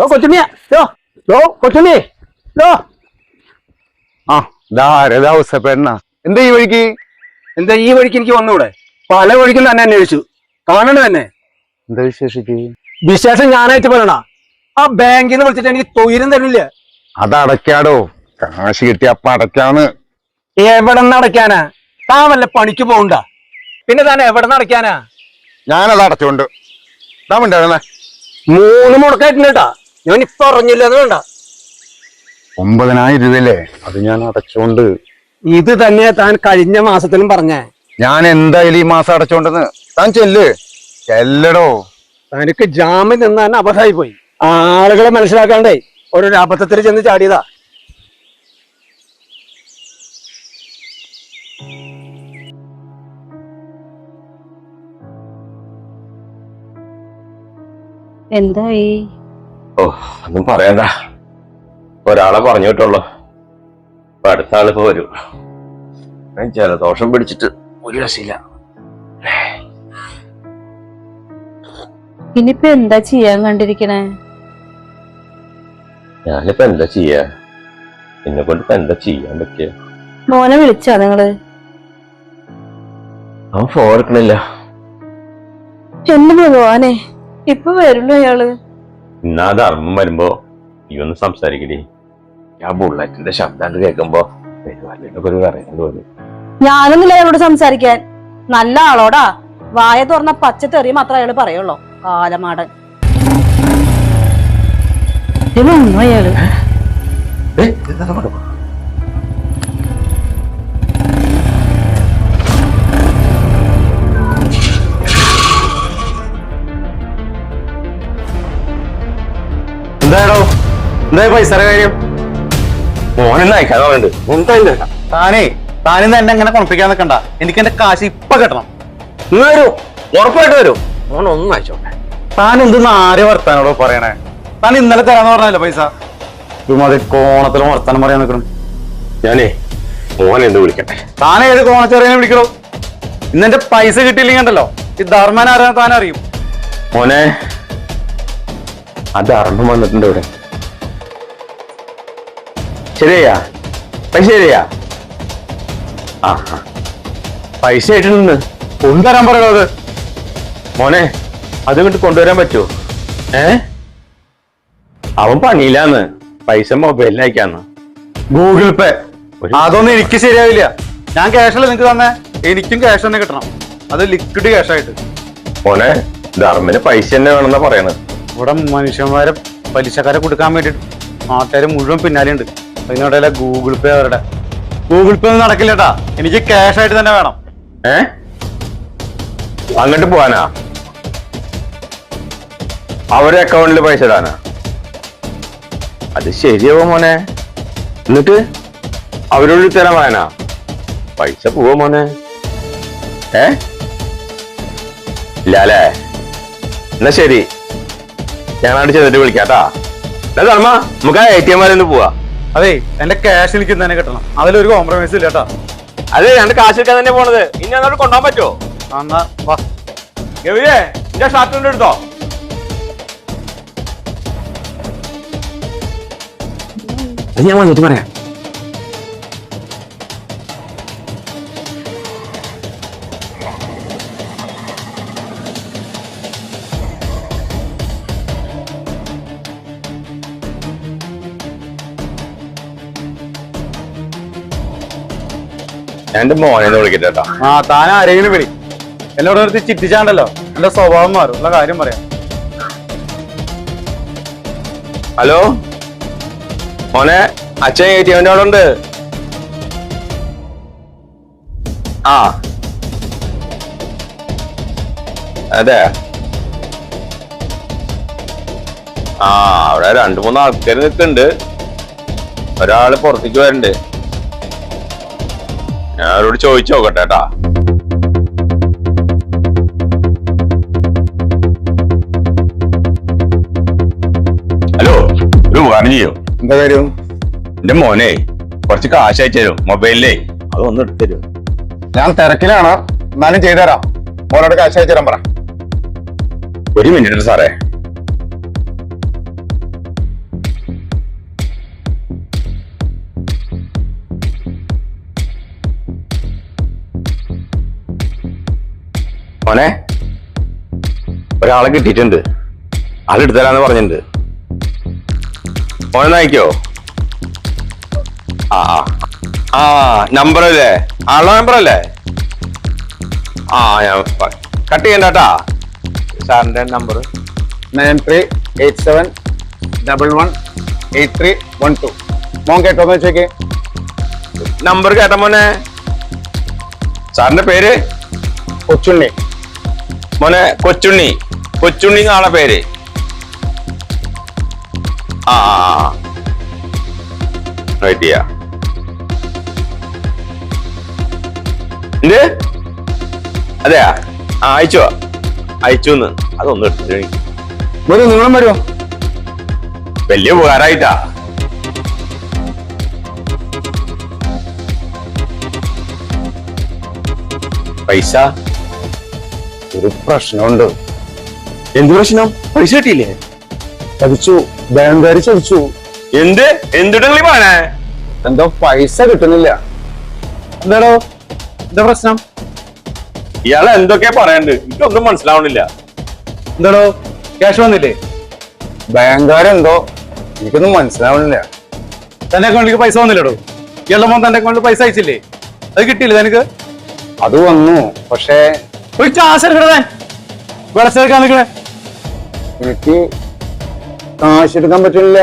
Law കൊച്ചുണ്ണിയ ലോ ലോ കൊച്ചുണ്ണി ലോ ആ ധാരതാ ഉസപ്പെണ്ണ എന്താ ഈ വഴിക്ക്? എന്താ ഈ വഴിക്ക് എനിക്ക് വന്നൂടെ? പല വഴിക്കും തന്നെ അന്വേഷിച്ചു. കാണണ തന്നെ. എന്താ വിശേഷിക്ക്? വിശേഷം ഞാനായിട്ട് പറയണ. ആ ബാങ്കിൽ നിന്ന് വിളിച്ചിട്ട് എനിക്ക് തൊയിലും തരില്ല അത് അടയ്ക്കാടോ. കാശ് കിട്ടി അപ്പ അടയ്ക്കാന്ന്. എവിടെ നിന്ന് അടയ്ക്കാനാ? താൻ വല്ല പണിക്ക് പോകണ്ട പിന്നെ താൻ എവിടെ നിന്ന് അടയ്ക്കാനാ? ഞാനത് അടച്ചോണ്ട്. ഇതാ ഉണ്ടായിരുന്നേ മൂന്ന് മുടക്കായിട്ടുണ്ട് കേട്ടാ. ഞാൻ ഇപ്പൊ അറിഞ്ഞില്ല എന്ന് വേണ്ട. ഒമ്പതിനായിരം രൂപയല്ലേ? അത് ഞാൻ അടച്ചോണ്ട് ഇത് തന്നെ താൻ കഴിഞ്ഞ മാസത്തിലും പറഞ്ഞേ. ഞാൻ എന്തായാലും ഈ മാസം അടച്ചോണ്ടെന്ന്. താൻ ചെല്ല്. ചെല്ലടോ. തനിക്ക് ജാമ്യം നിന്ന് തന്നെ അബദ്ധമായി പോയി. ആളുകളെ മനസ്സിലാക്കാണ്ടേ ഓരോ അബദ്ധത്തിൽ ചെന്ന് ചാടിയതാ. എന്തായി? ഓ ഒന്നും പറയണ്ട. ഒരാളെ പറഞ്ഞു വിട്ടുള്ളൂ ഇപ്പൊ അടുത്ത ആളിപ്പോ വരൂ. ജലദോഷം പിടിച്ചിട്ട് ഒരു രസമില്ല ഇനിയിപ്പോ എന്താ ചെയ്യാൻ കണ്ടിരിക്കണേ? ഞാനിപ്പോ എന്താ ചെയ്യാ? എന്നെ കൊണ്ട് ഇപ്പൊ എന്താ ചെയ്യാൻ പറ്റിയ? മോനെ വിളിച്ചാ നിങ്ങൾ? അവൻ ഫോൺ എടുക്കണില്ല. എന്റെ ഭഗവാനെ ഇപ്പൊ വരുള്ളൂ അയാൾ. ഇന്നാ ധർമ്മം വരുമ്പോ നീ ഒന്ന് സംസാരിക്കടി. ആ ബുള്ളറ്റിന്റെ ശബ്ദം കേൾക്കുമ്പോ ഒരു പറയുന്നത് തോന്നി ഞാനൊന്നുമില്ല അയാളോട് സംസാരിക്കാൻ. നല്ല ആളോടാ. വായ തുറന്ന പച്ച തെറി മാത്രമേ അയാൾ പറയുള്ളൂ. കാലമാടൻ. വന്നു അയാൾ ഏയ്, ഇതെന്താ എന്തായി പൈസയുടെ കാര്യം? മോനെന്ന് അയക്കാൻ പറഞ്ഞിട്ടുണ്ട് എന്താ താനേ താനിന്ന് എന്നെ കുണപ്പിക്കാൻ നിൽക്കണ്ട എനിക്ക് എന്റെ കാശ് ഇപ്പൊ കിട്ടണം. നീ വരൂ. ഉറപ്പായിട്ട് വരൂ. മോൻ ഒന്നും അയച്ചോട്ടെ താൻ എന്തെന്ന് ആരെ വർത്താനോടോ പറയണേ? താൻ ഇന്നലെ തരാന്ന് പറഞ്ഞല്ലോ പൈസ. ഇതുമാതിരി കോണത്തിലും വർത്താനം പറയാൻ നിൽക്കണം ഞാനേ മോനെ എന്ത് വിളിക്കട്ടെ. താൻ ഏത് കോണച്ചെറിയനെ വിളിക്കണോ? ഇന്നെന്റെ പൈസ കിട്ടിയില്ലെങ്കിൽ ഉണ്ടല്ലോ. ഈ ധർമ്മൻ ആരാ താൻ അറിയും. മോനെ അത് അറിഞ്ഞു വന്നിട്ടുണ്ട് ഇവിടെ. ശരിയാ? പൈസ ശരിയാ? ആ. പൈസ ആയിട്ടുണ്ട്. കൊണ്ടുവരാൻ പറയണോ അത്? മോനെ അത് ഇങ്ങോട്ട് കൊണ്ടുവരാൻ പറ്റുമോ ഏ? അവൻ പണിയില്ലാന്ന്. പൈസ മൊബൈലിൽ അയക്കാന്ന്. ഗൂഗിൾ പേ. അതൊന്നും എനിക്ക് ശരിയാവില്ല. ഞാൻ ക്യാഷല്ലേ നിങ്ങക്ക് തന്നെ? എനിക്കും ക്യാഷ് തന്നെ കിട്ടണം. അത് ലിക്വിഡ് ക്യാഷ് ആയിട്ട്. മോനെ ധർമ്മിന് പൈസ തന്നെ വേണമെന്നാ പറയണത്. ഇവിടെ മനുഷ്യന്മാരെ പലിശക്കാരെ കൊടുക്കാൻ വേണ്ടിട്ട് നാട്ടുകാർ മുഴുവൻ പിന്നാലെ ഉണ്ട്. അതിനിടയിലെ ഗൂഗിൾ പേ അവരുടെ. ഗൂഗിൾ പേ ഒന്നും നടക്കില്ല കേട്ടാ എനിക്ക് ക്യാഷ് ആയിട്ട് തന്നെ വേണം. ഏ? അങ്ങോട്ട് പോവാനാ? അവരെ അക്കൗണ്ടിൽ പൈസ ഇടാനാ? അത് ശരിയാവോ മോനെ? എന്നിട്ട്? അവരോട് തരാൻ പറയാനാ? പൈസ പോവോ മോനെ? ഏ? ഇല്ലാലേ എന്നാ ശരി. ഞങ്ങളാണ്ട് ചെന്നിട്ട് വിളിക്കാട്ടാ. എന്നാ നമുക്ക് ആ എ ടി എം വരെ ഒന്ന് പോവാ. അതെ എന്റെ ക്യാഷ് എനിക്ക് തന്നെ കിട്ടണം. അതിലൊരു കോംപ്രമൈസ് ഇല്ല കേട്ടോ. അതെ രണ്ട് കാശ് എടുക്കാൻ തന്നെ പോണത്. ഇനി അങ്ങോട്ട് കൊണ്ടുപോകാൻ പറ്റുമോ? എന്നാ വാ. ഗവിയെ എന്റെ ഷർട്ട് കൊണ്ട് എടുത്തോ? ഞാൻ വന്നിട്ട് പറയാം. എന്റെ മോനെ വിളിക്കട്ടെ കേട്ടോ ആ താൻ ആരെങ്കിലും വിളി. എന്നോട് നിർത്തി ചിറ്റിച്ചാണ്ടല്ലോ. എന്റെ സ്വഭാവം മാറും. ഉള്ള കാര്യം പറയാം. ഹലോ? മോനെ അച്ഛൻ എ ടി എമ്മിന്റെ അവിടെ ഉണ്ട്. ആ. അതെ. ആ അവിടെ രണ്ടു മൂന്ന് ആൾക്കാർ നിൽക്കുന്നുണ്ട്. ഒരാൾ പുറത്തേക്ക് വരണ്ട്. ഞാൻ അവരോട് ചോദിച്ചു നോക്കട്ടെ കേട്ടാ ഹലോ ഒരു ഉപകാരം ചെയ്യോ? എന്താ കാര്യം? എന്റെ മോനെ കുറച്ച് കാശ് അയച്ചു മൊബൈലിലേ? അതൊന്ന് എടുത്തു ഞാൻ തിരക്കിലാണ്. എന്നാലും ചെയ്തുതരാം മോനോട് കാശ് അയച്ചു തരാൻ പറ. ഒരു മിനിറ്റ് സാറേ. മോനെ ഒരാളെ കിട്ടിയിട്ടുണ്ട്. ആളെടുത്തരാന്ന് പറഞ്ഞിട്ടുണ്ട്. മോനെ നയിക്കോ ആ ആ. ആ നമ്പർ അല്ലേ? ആളുടെ നമ്പർ അല്ലേ? ആ ഞാൻ കട്ട്. ചെയ്യണ്ടാട്ടാ സാറിന്റെ number nine three eight seven double one eight three one two മോൻ കേട്ടോന്ന് വെച്ചേക്ക് നമ്പർ കേട്ട മോനെ. സാറിന്റെ പേര്? കൊച്ചുണ്ണി. മോനെ കൊച്ചുണ്ണി. കൊച്ചുണ്ണി എന്നാളെ പേര്. ആ റൈറ്റ് ചെയ്യാ എന്ത്? അതെയാ? ആ അയച്ചോ അയച്ചു അതൊന്നും എടുത്തിട്ട് വരൂ നിങ്ങളും വരുമോ വലിയ ഉപകാരമായിട്ടാ പൈസ? ഒരു പ്രശ്നമുണ്ട്. എന്ത് പ്രശ്നം? പൈസ കിട്ടിയില്ലേ? ചതിച്ചു. ബാങ്കുകാർ ചതിച്ചു. എന്ത്? എന്തിട്ടെങ്കിലും പോണേ എന്തോ പൈസ കിട്ടുന്നില്ല. എന്താടോ? എന്താ പ്രശ്നം? ഇയാൾ എന്തൊക്കെയാ പറയണ്ട്? എനിക്കൊന്നും മനസ്സിലാവണില്ല. എന്താടോ? ക്യാഷ് വന്നില്ലേ? ബാങ്കുകാരെന്തോ? എനിക്കൊന്നും മനസ്സിലാവണില്ല. തന്റെ അക്കൗണ്ടിലേക്ക് പൈസ വന്നില്ലടോ. ഇയാളുടെ മോൻ തന്റെ അക്കൗണ്ടിൽ പൈസ അയച്ചില്ലേ? അത് കിട്ടിയില്ലേ നിനക്ക് അത് വന്നു. പക്ഷേ ഒരു ചാസ് എടുക്കണേ വിളച്ചെടുക്കാൻ നിൽക്കണേ. എനിക്ക് കാശ് എടുക്കാൻ പറ്റില്ല.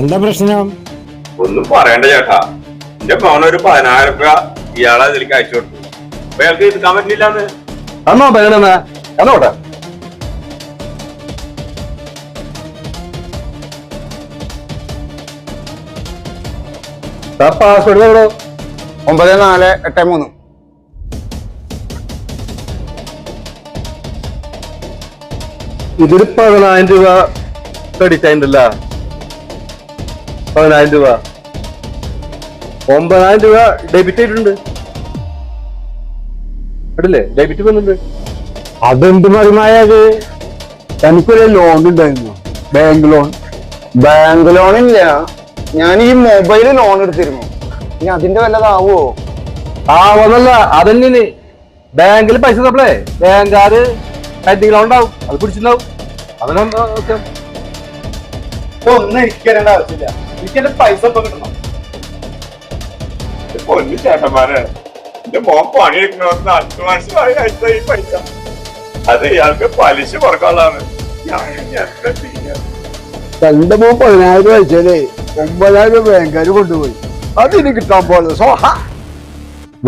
എന്താ പ്രശ്നം? ഒന്നും പറയണ്ട ചേട്ടാ. എന്റെ ഫോൺ ഒരു പതിനായിരം രൂപ ഇയാളെ ഇതിലേക്ക് അയച്ചു കൊടുത്തു. അപ്പൊ അയാൾക്ക് എടുക്കാൻ പറ്റില്ലാന്ന്. അന്നോ എന്നോട്ടെ പാസ്വേഡ് ഒമ്പത് നാല് എട്ട് മൂന്ന്. ഇതിൽ പതിനായിരം രൂപ ക്രെഡിറ്റ് ആയിട്ടുണ്ടല്ല പതിനായിരം രൂപ. ഒമ്പതിനായിരം രൂപ ഡെബിറ്റ് ആയിട്ടുണ്ട്. അടില്ലേ ഡെബിറ്റ് വന്നിട്ടുണ്ട്. അതെന്ത് മറിമായത് എനിക്കൊരു ലോൺ ഉണ്ടായിരുന്നു ബാങ്ക് ലോൺ ബാങ്ക് ലോൺ ഇല്ല. ഞാൻ ഈ മൊബൈൽ ലോൺ എടുത്തിരുന്നു. ഇനി അതിന്റെ വല്ലതാവോ? ആവുന്നല്ല വന്നല്ല അതന്നെ ബാങ്കിൽ പൈസ തപ്പളേ ബാങ്കാര് പെൻഡിങ് ലോൺ ഉണ്ടാവും അത് പിടിച്ചിട്ടുണ്ടാവും അതിനെന്താ ഓക്കെ ഒന്നും എനിക്ക് തരേണ്ട ആവശ്യമില്ല. എനിക്ക് എന്റെ പൈസ ഇപ്പൊ കിട്ടണം. പൊന്നു ചേട്ടന്മാരെ എന്റെ മോൻ പണിയെടുക്കണമെന്ന് മനസ്സിലായി അയച്ച ഈ പൈസ. അത് ഇയാൾക്ക് പലിശ കുറക്കാനുള്ളതാണ് തന്റെ മോൻ പതിനായിരം രൂപ അയച്ചാലേ ഒമ്പതായിരം രൂപ ബാങ്കാര് കൊണ്ടുപോയി. അതിന് കിട്ടാൻ പോലെ സോഹ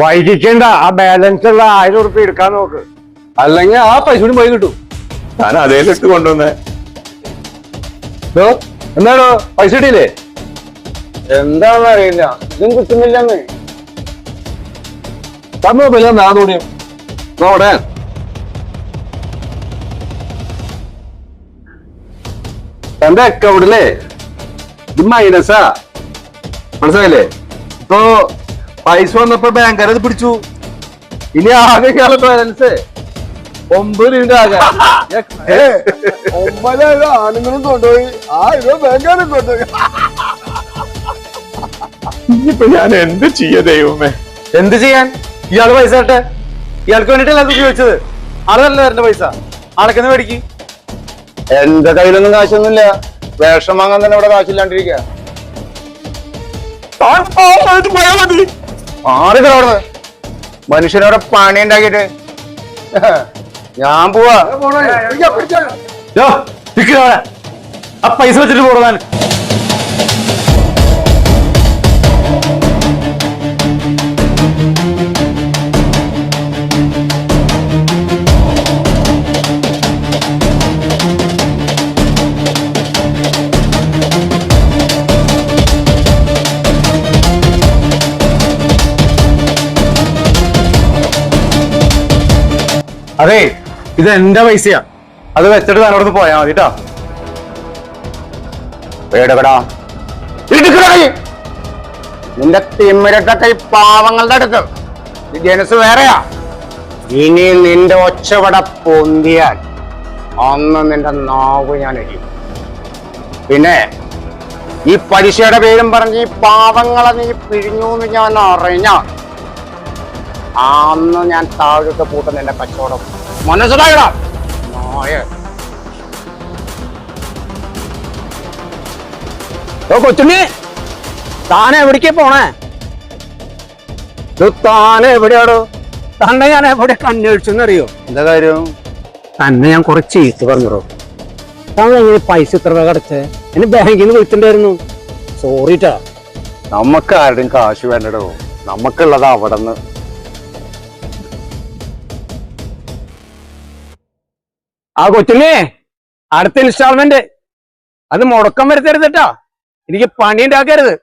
വൈകിക്കണ്ട ആ ബാലൻസ് ഉള്ള ആയിരം ഉറുപ്പ്യ എടുക്കാൻ നോക്ക്. അല്ലെങ്കിൽ ആ പൈസ കൂടി പോയി കിട്ടും. ഞാൻ അതേ അതേലിട്ട് കൊണ്ടുവന്നേ. എന്താണ്? പൈസ കിട്ടിയില്ലേ? എന്താണെന്ന് അറിയില്ല. ഇതും കിട്ടുന്നില്ലെന്ന്. തന്നോ പൈസ നാന്നൂടിയും നോടെ തന്റെ അക്കൗണ്ടിലെ ഇത് മൈനസാ മനസ്സിലായില്ലേ? ഇപ്പോ പൈസ വന്നപ്പോ ബാങ്കാരത് അത് പിടിച്ചു. ഇനി ആകെ കേരള ബാലൻസ് ഒമ്പത് രൂപ ഒമ്പതായിരം ആണുങ്ങളും കൊണ്ടുപോയി. ആയിരം ബാങ്കുകാരും കൊണ്ടുപോയി. ഇനിയിപ്പൊ ഞാൻ എന്ത് ചെയ്യ ദൈവമേ? എന്ത് ചെയ്യാൻ? ഇയാൾ പൈസ തട്ടെ ഇയാൾക്ക് വേണ്ടിട്ടല്ല അത് ഉപയോഗിച്ചത്. ആളല്ല തരണ്ട പൈസ. ആളൊക്കെ മേടിക്ക്. എന്റെ കയ്യിലൊന്നും കാശൊന്നുമില്ല. വേഷം വാങ്ങാൻ തന്നെ ഇവിടെ കാശില്ലാണ്ടിരിക്കുക മനുഷ്യനോടെ മനുഷ്യനവിടെ പണി ഉണ്ടാക്കിയിട്ട്. ഞാൻ പോവാ. യ്യോ, നിക്ക് അവിടെ. ആ പൈസ വെച്ചിട്ട് പോടാൻ അതെ ഇത് എന്റെ പൈസയാ. അത് വെച്ചിട്ട് തന്നോടത്ത് പോയാ മതി കേട്ടോ. നിന്റെ തിമ്മിരട്ട കൈ പാവങ്ങളുടെ അടുത്ത്. ഈ ജനസ് വേറെയാ. ഇനി നിന്റെ ഒച്ചവട പൊന്തിയാൽ അന്ന് നിന്റെ നാവ് ഞാൻ എഴുതി പിന്നെ ഈ പലിശയുടെ പേരും പറഞ്ഞ് ഈ പാവങ്ങളെ നീ പിഴിഞ്ഞു ഞാൻ അറിഞ്ഞ അന്ന് ഞാൻ താഴോട്ട് പൂട്ടുന്ന നിന്റെ കച്ചവടം മനസ്സിലായടാ. ഓ കൊച്ചുണ്ണി താൻ എവിടേക്ക് പോണേ? താൻ എവിടെയാടോ? തന്നെ ഞാൻ എവിടെയൊക്കെ അന്വേഷിച്ചെന്നറിയോ എന്താ കാര്യം? തന്നെ ഞാൻ കുറച്ച് ചീത്ത പറഞ്ഞോ താൻ എങ്ങനെ പൈസ ഇത്ര വേഗം അടച്ചേ എന്നെ ബാങ്കിൽ നിന്ന് വിളിച്ചിട്ടുണ്ടായിരുന്നു. സോറിട്ടാ നമുക്ക് ആരുടെയും കാശ് വേണ്ടടോ? നമുക്കുള്ളത് അവിടെ നിന്ന് ആ കൊച്ചുങ്ങേ അടുത്ത ഇൻസ്റ്റാൾമെന്റ് അത് മുടക്കം വരുത്തരുതട്ടാ എനിക്ക് പണി ഉണ്ടാക്കരുത്.